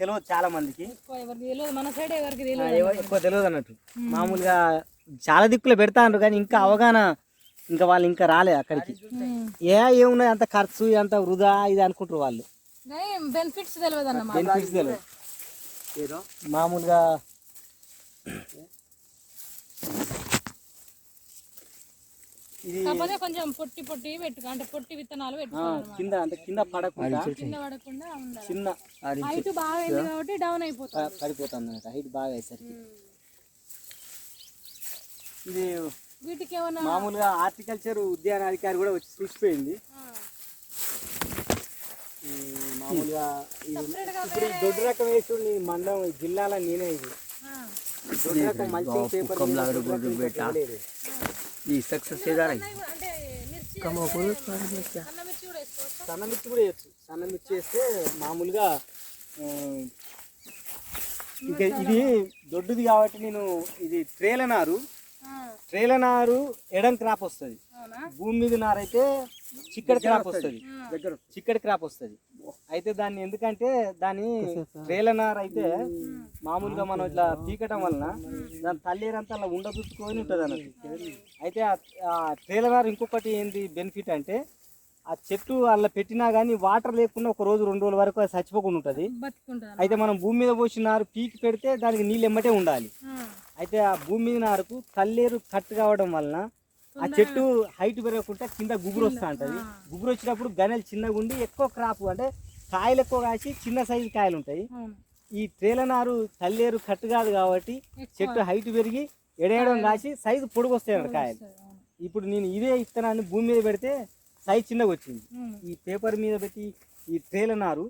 తెలియదు చాలా మందికి. ఎక్కువ తెలియదు అన్నట్టు. మామూలుగా చాలా దిక్కులు పెడతాండ్రు కానీ ఇంకా అవగాహన ఇంకా వాళ్ళు ఇంకా రాలే అక్కడికి. ఏ ఏమున్నది అంత ఖర్చు అంత వృధా ఇది అనుకుంటారు వాళ్ళు. బెనిఫిట్స్ తెలియదు అన్నమాట. బెనిఫిట్స్ తెలియదు మామూలుగా కాకపోతే కొంచెం పొట్టి పొట్టి పెట్టుకో అంటే పొట్టి విత్తనాలు పెట్టుకోవాలి కింద అంటే కింద పడకుండా కింద పడకుండా ఉండాలి. చిన్న హైట్ బాగా అయింది కాబట్టి డౌన్ అయిపోతుంది. పడిపోతుంది అన్నమాట హైట్ బాగా అయ్యేసరికి. ఇది వీటికి ఏమన్నా మామూలుగా హార్టికల్చర్ ఉద్యాన అధికారి కూడా వచ్చి చూసిపోయింది. మామూలుగా ఇప్పుడు ఈ దొడ్డు రకం వేసి మండలం జిల్లాలో నేనే ఇది. దొడ్డు రకం మల్చింగ్ పేపర్ ఈ సక్సెస్ చేయాలి అంటే మిర్చి సన్న మిర్చి కూడా వేయచ్చు. సన్న మిర్చి వేస్తే మామూలుగా ఇక ఇది దొడ్డుది కాబట్టి నేను ఇది ట్రేల నారు. ఆ, ట్రేల నారు ఎడం క్రాప్ వస్తుంది. అవునా? భూమి మీద నారు అయితే చిక్కడి క్రాప్ వస్తుంది. చిక్కడి క్రాప్ వస్తుంది. అయితే దాన్ని ఎందుకంటే దాని ట్రేల నారు అయితే మామూలుగా మనం ఇట్లా పీకటం వలన దాని తల్లేరంతా అలా ఉండదుచ్చుకొని ఉంటుంది అన్నట్టు. అయితే ఆ- ఆ ట్రేల నారు ఇంకొకటి ఏంది బెనిఫిట్ అంటే ఆ చెట్టు అలా పెట్టినా కానీ వాటర్ లేకుండా ఒక రోజు రెండు రోజుల వరకు అది చచ్చిపోకుండా ఉంటుంది. అయితే మనం భూమి మీద పోసిన నారు పీకి పెడితే దానికి నీళ్ళు ఎమ్మటే ఉండాలి. అయితే ఆ భూమి మీద నారుకు కల్లేరు కట్ కావడం వలన ఆ చెట్టు హైట్ పెరగకుండా కింద గుబురు వస్తూ ఉంటుంది గుబురు వచ్చినప్పుడు గనెలు చిన్నగా ఉండి ఎక్కువ క్రాప్ అంటే కాయలు ఎక్కువ కాసి చిన్న సైజు కాయలు ఉంటాయి ఈ ట్రేల నారు కల్లేరు కట్ కాదు కాబట్టి చెట్టు హైట్ పెరిగి ఎడేయడం కాసి సైజు పొడుగు వస్తాయి కాయలు. ఇప్పుడు నేను ఇదే ఇత్తనాన్ని భూమి మీద పెడితే సైజు చిన్నగా వచ్చింది ఈ పేపర్ మీద పెట్టి ఈ ట్రేల నారు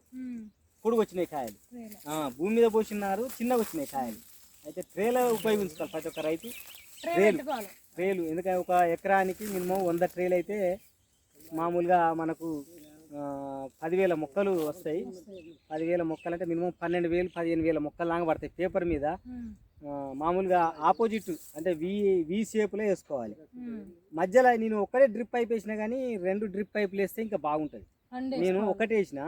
పొడుగు వచ్చినాయి కాయలు భూమి మీద పోసిన నారు చిన్నగా వచ్చినాయి కాయలు. అయితే ట్రేల ఉపయోగించుకోవాలి ప్రతి ఒక్క రైతు. ట్రేలు ట్రేలు. ఎందుకంటే ఒక ఎకరానికి మినిమం వంద ట్రేలు అయితే మామూలుగా మనకు పదివేల మొక్కలు వస్తాయి. పదివేల మొక్కలు అంటే మినిమం పన్నెండు వేలు పదిహేను వేల మొక్కలు లాగా పడతాయి పేపర్ మీద. మామూలుగా ఆపోజిట్ అంటే వి వి షేప్లో వేసుకోవాలి. మధ్యలో నేను ఒక్కటే డ్రిప్ పైప్ వేసినా కానీ రెండు డ్రిప్ పైపులు వేస్తే ఇంకా బాగుంటుంది. నేను ఒకటే వేసిన.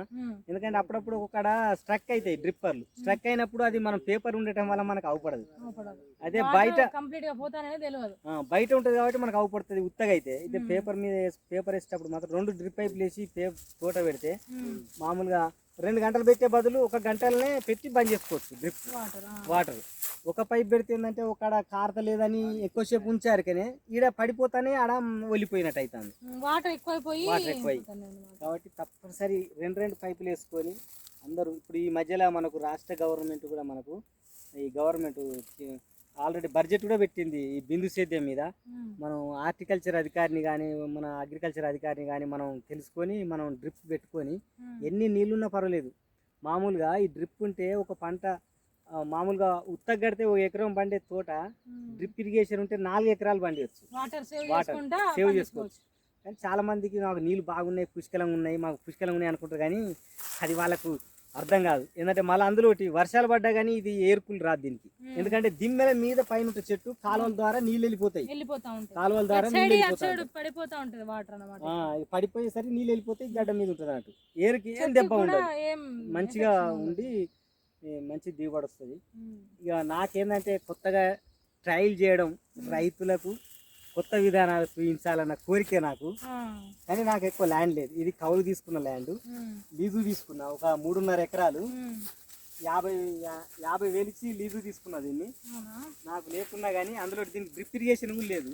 ఎందుకంటే అప్పుడప్పుడు ఒక స్ట్రక్ అవుతాయి డ్రిప్పర్లు. స్ట్రక్ అయినప్పుడు అది మనం పేపర్ ఉండటం వల్ల మనకు అవపడదు. అదే బయట కంప్లీట్గా పోతానే తెలియదు ఆ, బయట ఉంటుంది కాబట్టి మనకు అవపడుతుంది ఉత్తగా అయితే. అయితే పేపర్ మీద పేపర్ వేసేటప్పుడు మాత్రం రెండు డ్రిప్ పైపులు వేసి తోట పెడితే మామూలుగా రెండు గంటలు పెట్టే బదులు ఒక గంటలనే పెట్టి బంద్ చేసుకోవచ్చు డ్రిప్ వాటర్ ఒక పైప్ పెడితే ఏంటంటే ఒక కారతలేదని ఎక్కువసేపు ఉంచారు కానీ ఈడ పడిపోతానే ఆడ వెళ్ళిపోయినట్టు అవుతుంది వాటర్ ఎక్కువైపోయి వాటర్ ఎక్కువై. కాబట్టి తప్పనిసరి రెండు రెండు పైపులు వేసుకొని అందరూ ఇప్పుడు ఈ మధ్యలో మనకు రాష్ట్ర గవర్నమెంట్ కూడా మనకు ఈ గవర్నమెంట్ ఆల్రెడీ బడ్జెట్ కూడా పెట్టింది ఈ బిందు సేద్యం మీద. మనం హార్టికల్చర్ అధికారిని కానీ మన అగ్రికల్చర్ అధికారిని కానీ మనం తెలుసుకొని మనం డ్రిప్ పెట్టుకొని ఎన్ని నీళ్ళున్నా పర్వాలేదు. మామూలుగా ఈ డ్రిప్ ఉంటే ఒక పంట మామూలుగా ఉత్తగ కడితే ఒక ఎకరం పండే తోట. డ్రిప్ ఇరిగేషన్ ఉంటే నాలుగు ఎకరాలు పండియచ్చు. Water save. చేసుకోవచ్చు. కానీ చాలా మందికి నాకు నీళ్ళు బాగున్నాయి పుష్కలంగా ఉన్నాయి మాకు పుష్కలంగా ఉన్నాయి అనుకుంటారు కానీ అది వాళ్ళకు అర్థం కాదు. ఎందుకంటే మళ్ళీ అందులో ఒకటి వర్షాలు పడ్డా కానీ ఇది ఏరుకులు రాదు దీనికి. ఎందుకంటే దిమ్మెల మీద పైన చెట్టు కాలువల ద్వారా నీళ్ళు వెళ్ళిపోతాయి. కాలువల ద్వారా వెళ్ళిపోతాయి పడిపోతా ఉంటది వాటర్ పడిపోయేసరికి నీళ్ళు వెళ్ళిపోతే గడ్డ మీద ఉంటుంది అన్నట్టు. ఏరుకి ఏం దెబ్బ ఉండదు. ఏం మంచిగా. ఉండి మంచి దిగుబడి వస్తుంది. ఇక నాకేందంటే కొత్తగా ట్రయల్ చేయడం రైతులకు కొత్త విధానాలు చూపించాలన్న కోరిక నాకు. కానీ నాకు ఎక్కువ ల్యాండ్ లేదు. ఇది కౌలు తీసుకున్న ల్యాండ్ లీజు తీసుకున్నా. ఒక మూడున్నర ఎకరాలు. యాభై యాభై వేలు ఇచ్చి లీజు తీసుకున్నా దీన్ని? నాకు లేకున్నా కానీ అందులో దీనికి డ్రిప్ ఇరిగేషన్ కూడా లేదు.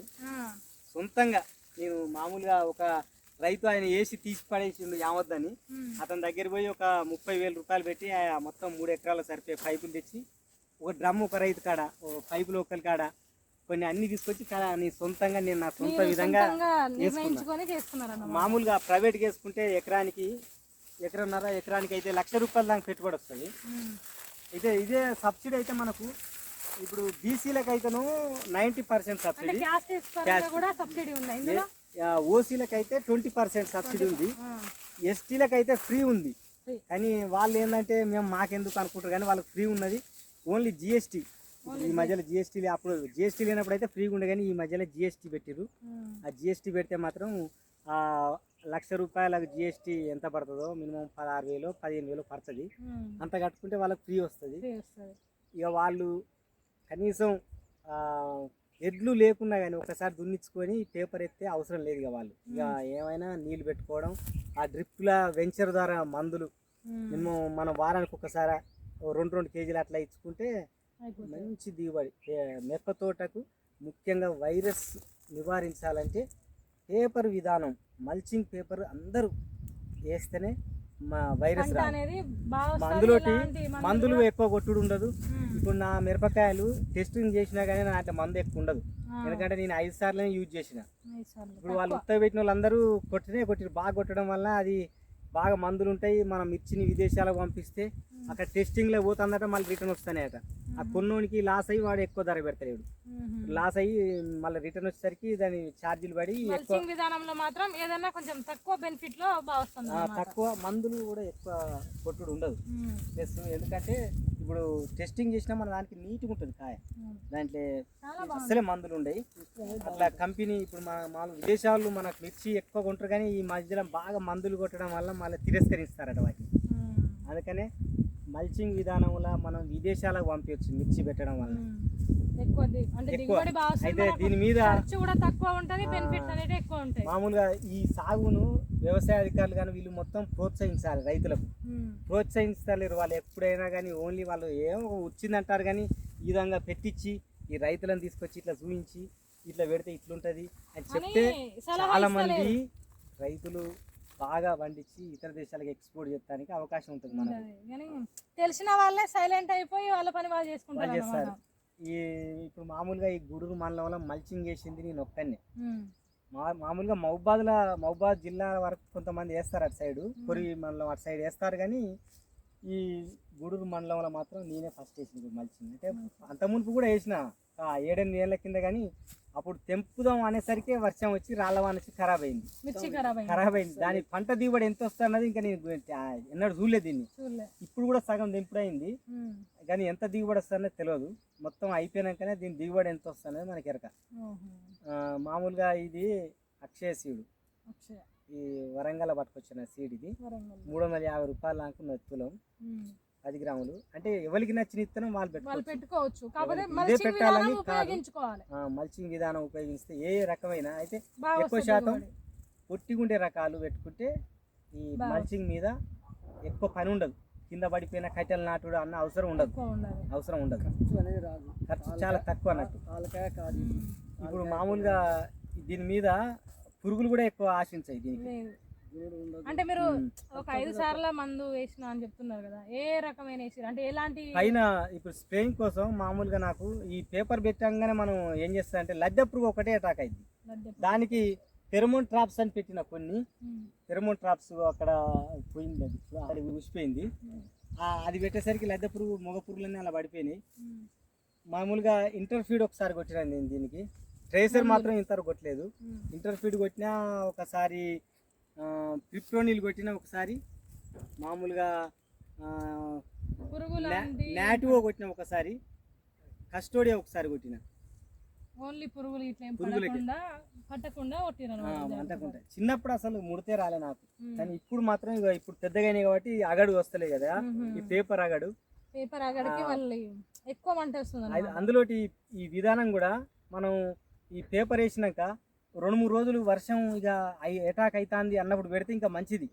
సొంతంగా నేను మామూలుగా ఒక రైతు ఆయన వేసి తీసి పడేసిండు యావద్దని అతని దగ్గర పోయి ఒక ముప్పై వేల రూపాయలు పెట్టి మొత్తం మూడు ఎకరాల సరిపోయే పైపులు తెచ్చి ఒక డ్రమ్ ఒక రైతు కాడ పైపులు ఒకరి కాడ కొన్ని అన్ని తీసుకొచ్చి కాడ నీ సొంతంగా నేను నా సొంత విధంగా మామూలుగా ప్రైవేట్గా వేసుకుంటే ఎకరానికి ఎకరన్నర ఎకరానికి అయితే లక్ష రూపాయల దాకా పెట్టుబడి వస్తుంది. అయితే ఇదే సబ్సిడీ అయితే మనకు ఇప్పుడు బీసీలకు అయితేను నైంటీ పర్సెంట్ సబ్సిడీ. ఓసీలకు అయితే ట్వంటీ పర్సెంట్ సబ్సిడీ ఉంది. ఎస్టీలకు అయితే ఫ్రీ ఉంది. కానీ వాళ్ళు ఏంటంటే మేము మాకెందుకు అనుకుంటారు కానీ వాళ్ళకి ఫ్రీ ఉన్నది. Only GST. ఈ మధ్యలో జిఎస్టీ అప్పుడు జిఎస్టీ లేనప్పుడు అయితే ఫ్రీగా ఉండే కానీ ఈ మధ్యలో జిఎస్టీ పెట్టిర్రు. ఉమ్, ఆ జిఎస్టీ పెడితే మాత్రం ఆ లక్ష రూపాయలకు జిఎస్టీ ఎంత పడుతుందో మినిమం పదహారు వేలు పదిహేను వేలు పడుతుంది. అంత కట్టుకుంటే వాళ్ళకి ఫ్రీ వస్తుంది. ఇక వాళ్ళు కనీసం ఎడ్లు లేకున్నా కానీ ఒకసారి దున్నించుకొని పేపర్ ఎత్తే అవసరం లేదు ఇక వాళ్ళు. ఇక ఏమైనా నీళ్ళు పెట్టుకోవడం ఆ డ్రిప్ల వెంచర్ ద్వారా మందులు. మినిమం మనం వారానికి ఒకసారి రెండు రెండు కేజీలు అట్లా ఇచ్చుకుంటే మంచి దిగుబడి మిరప తోటకు ముఖ్యంగా వైరస్ నివారించాలంటే పేపర్ విధానం మల్చింగ్ పేపర్ అందరూ వేస్తేనే మా వైరస్. మందులోటి మందులు ఎక్కువ కొట్టుడు ఉండదు. ఇప్పుడు నా మిరపకాయలు టెస్టింగ్ చేసినా కానీ నా మందు ఎక్కువ ఉండదు. ఎందుకంటే నేను ఐదు సార్లు యూజ్ చేసిన. ఇప్పుడు వాళ్ళు. ఉత్తగా పెట్టిన వాళ్ళందరూ కొట్టినే కొట్టిరు బాగా కొట్టడం వల్ల అది బాగా మందులు ఉంటాయి మనం మిర్చిని విదేశాలకు పంపిస్తే అక్కడ టెస్టింగ్లో పోతుందట మళ్ళీ రిటర్న్ వస్తాయట ఆ కొన్నోనికి లాస్ అయ్యి వాడు ఎక్కువ ధర పెడతాడు ఉమ్. లాస్ అయ్యి మళ్ళీ రిటర్న్ వచ్చేసరికి దాని ఛార్జీలు పడి ఎక్కువ విధానంలో మాత్రం ఏదైనా కొంచెం తక్కువ బెనిఫిట్లో. తక్కువ మందులు కూడా ఎక్కువ కొట్టుడు ఉండదు. ప్లస్ ఎందుకంటే ఇప్పుడు టెస్టింగ్ చేసినా మన దానికి నీట్గా ఉంటుంది కాయ. దాంట్లో అసలే మందులు ఉండయి అట్లా కంపెనీ ఇప్పుడు మన మామూలు విదేశాల్లో మనకు మిర్చి ఎక్కువ కొంటారు కానీ ఈ మధ్యలో బాగా మందులు కొట్టడం వల్ల మళ్ళీ తిరస్కరిస్తారట వాటిని. అందుకనే మల్చింగ్ విధానంలో మనం విదేశాలకు పంపించచ్చు మిర్చి పెట్టడం వల్ల. అయితే దీని మీద ఖర్చు కూడా తక్కువ ఉంటది బెనిఫిట్స్ అనేది ఎక్కువ ఉంటాయి. మామూలుగా ఈ సాగును వ్యవసాయ అధికారులు కానీ వీళ్ళు మొత్తం ప్రోత్సహించాలి రైతులకు. ప్రోత్సహించలేరు వాళ్ళు ఎప్పుడైనా కానీ ఓన్లీ వాళ్ళు ఏమో వచ్చిందంటారు కానీ ఈ విధంగా పెట్టించి ఈ రైతులను తీసుకొచ్చి ఇట్లా చూపించి ఇట్లా పెడితే ఇట్లుంటది అని చెప్తే చాలా మంది. రైతులు బాగా పండించి ఇతర దేశాలకు ఎక్స్పోర్ట్ చేయడానికి అవకాశం ఉంటుంది మనకు. కానీ తెలిసిన వాళ్ళే సైలెంట్ అయిపోయి వాళ్ళ పని వాళ్ళు చేసుకుంటారు వాళ్ళు చేస్తారు అన్నమాట. ఈ ఇప్పుడు మామూలుగా ఈ గుడుగు మండలంలో మల్చింగ్ వేసింది నేను ఒక్కనే ఉమ్. మా మామూలుగా మహబాద్ల మహబాద్ జిల్లా వరకు కొంతమంది వేస్తారు అటు సైడు కొరి మండలం అటు సైడ్ వేస్తారు కానీ ఈ గూడూరు మండలంలో మాత్రం నేనే ఫస్ట్ వేసింది మల్చింగ్ అంటే అంత మునుపు కూడా వేసిన ఆ ఏడెనిమిది ఏళ్ళ కింద కానీ అప్పుడు తెంపుదాం అనేసరికి వర్షం వచ్చి రాళ్ళవాన వచ్చి ఖరాబ్ అయింది. ఖరాబ్ అయింది. దాని పంట దిగుబడి ఎంత వస్తున్నది ఇంకా నేను ఎన్నడూ చూడలేదు దీన్ని. ఇప్పుడు కూడా సగం దింపుడైంది. కానీ ఎంత దిగుబడి వస్తుందో తెలియదు. మొత్తం అయిపోయినాకనే దీని దిగుబడి ఎంత వస్తున్నది మనకి ఎరక. మామూలుగా ఇది అక్షయ సీడు. అక్షయ. ఈ వరంగల్ పట్టుకొచ్చిన సీడ్ ఇది. మూడు వందల యాభై రూపాయలు అనుకున్న తులం. పది గ్రాములు. అంటే ఎవరికి నచ్చిన ఇత్తనం వాళ్ళు పెట్టుకోవచ్చు. ఇదే మల్చింగ్ పెట్టాలని విధానం కాదు. ఉపయోగించుకోవాలి. ఆ, మల్చింగ్ విధానం ఉపయోగిస్తే ఏ రకమైన అయితే ఎక్కువ శాతం. పొట్టిగుండే రకాలు పెట్టుకుంటే ఈ మల్చింగ్ మీద ఎక్కువ పని ఉండదు. కింద పడిపోయిన కట్టెలు నాటుడు అన్న అవసరం ఉండదు. అవసరం ఉండదు. ఖర్చు చాలా తక్కువ అన్నట్టు. ఇప్పుడు మామూలుగా దీని మీద పురుగులు కూడా ఎక్కువ ఆశించాయి దీనికి. అంటే మీరు. ఒక ఐదు సార్ల మందు వేసిన అని చెప్తున్నారు కదా ఏ రకమైన వేసిరు అంటే ఎలాంటి పైన ఇప్పుడు స్ప్రేయింగ్ కోసం మామూలుగా నాకు ఈ పేపర్ పెట్టంగానే మనం ఏం చేస్తా అంటే లద్దె పురుగు ఒకటే అటాక్ అయింది. దానికి ఫెరమోన్ ట్రాప్స్ అని పెట్టిన కొన్ని. ఉమ్. ఫెరమోన్ ట్రాప్స్ అక్కడ పోయింది అది. అది ఉసిపోయింది అది పెట్టేసరికి లద్దె పురుగు మగ పురుగులన్నీ అలా పడిపోయినాయి. మామూలుగా ఇంటర్ఫీడ్ ఒకసారి కొట్టినాను నేను దీనికి. ట్రేసర్ మాత్రం ఇంతవరకు కొట్టలేదు. ఉమ్. ఇంటర్ఫీడ్ కొట్టినా ఒకసారి ప్రిప్టోనిల్ కొట్టినా ఒకసారి మామూలుగా నాటువో కొట్టిన ఒకసారి కస్టోడియా ఒకసారి కొట్టిన. ఓన్లీ పురుగులు ఇట్లా పట్టకుండా అంతకుంటా చిన్నప్పుడు అసలు ముడితే రాలే నాకు. ఉమ్. కానీ ఇప్పుడు మాత్రం ఇప్పుడు పెద్దగా అయినాయి కాబట్టి అగడు వస్తలే కదా. ఈ పేపర్ అగడు. పేపర్ అగడికి మళ్ళీ ఎక్కువ మంట వస్తుంది అది అందులోటి ఈ విధానం కూడా మనం ఈ పేపర్ వేసినాక రెండు మూడు రోజులు వర్షం ఇక అటాక్ అవుతుంది అన్నప్పుడు పెడితే ఇంకా మంచిది.